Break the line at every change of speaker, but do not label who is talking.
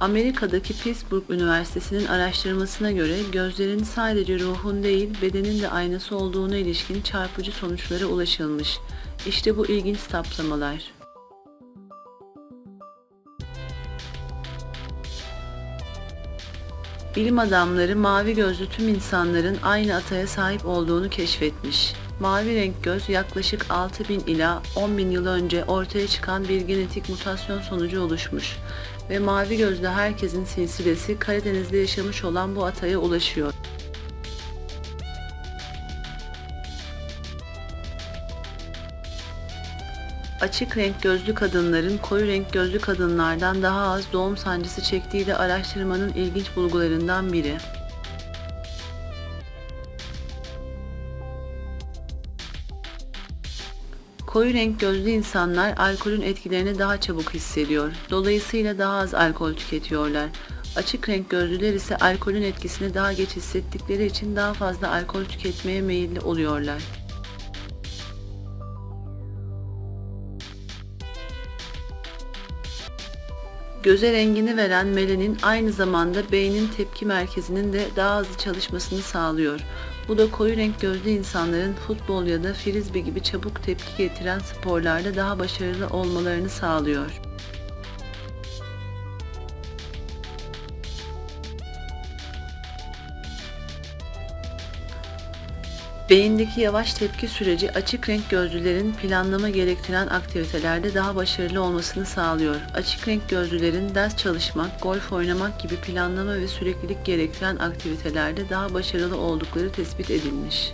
Amerika'daki Pittsburgh Üniversitesi'nin araştırmasına göre gözlerin sadece ruhun değil bedenin de aynası olduğuna ilişkin çarpıcı sonuçlara ulaşılmış. İşte bu ilginç saptamalar. Bilim adamları mavi gözlü tüm insanların aynı ataya sahip olduğunu keşfetmiş. Mavi renk göz yaklaşık 6000 ila 10.000 yıl önce ortaya çıkan bir genetik mutasyon sonucu oluşmuş ve mavi gözlü herkesin silsilesi Karadeniz'de yaşamış olan bu ataya ulaşıyor. Açık renk gözlü kadınların koyu renk gözlü kadınlardan daha az doğum sancısı çektiği de araştırmanın ilginç bulgularından biri. Koyu renk gözlü insanlar alkolün etkilerini daha çabuk hissediyor. Dolayısıyla daha az alkol tüketiyorlar. Açık renk gözlüler ise alkolün etkisini daha geç hissettikleri için daha fazla alkol tüketmeye meyilli oluyorlar. Göze rengini veren melanin aynı zamanda beynin tepki merkezinin de daha hızlı çalışmasını sağlıyor. Bu da koyu renk gözlü insanların futbol ya da frisbee gibi çabuk tepki getiren sporlarda daha başarılı olmalarını sağlıyor. Beyindeki yavaş tepki süreci açık renk gözlülerin planlama gerektiren aktivitelerde daha başarılı olmasını sağlıyor. Açık renk gözlülerin ders çalışmak, golf oynamak gibi planlama ve süreklilik gerektiren aktivitelerde daha başarılı oldukları tespit edilmiş.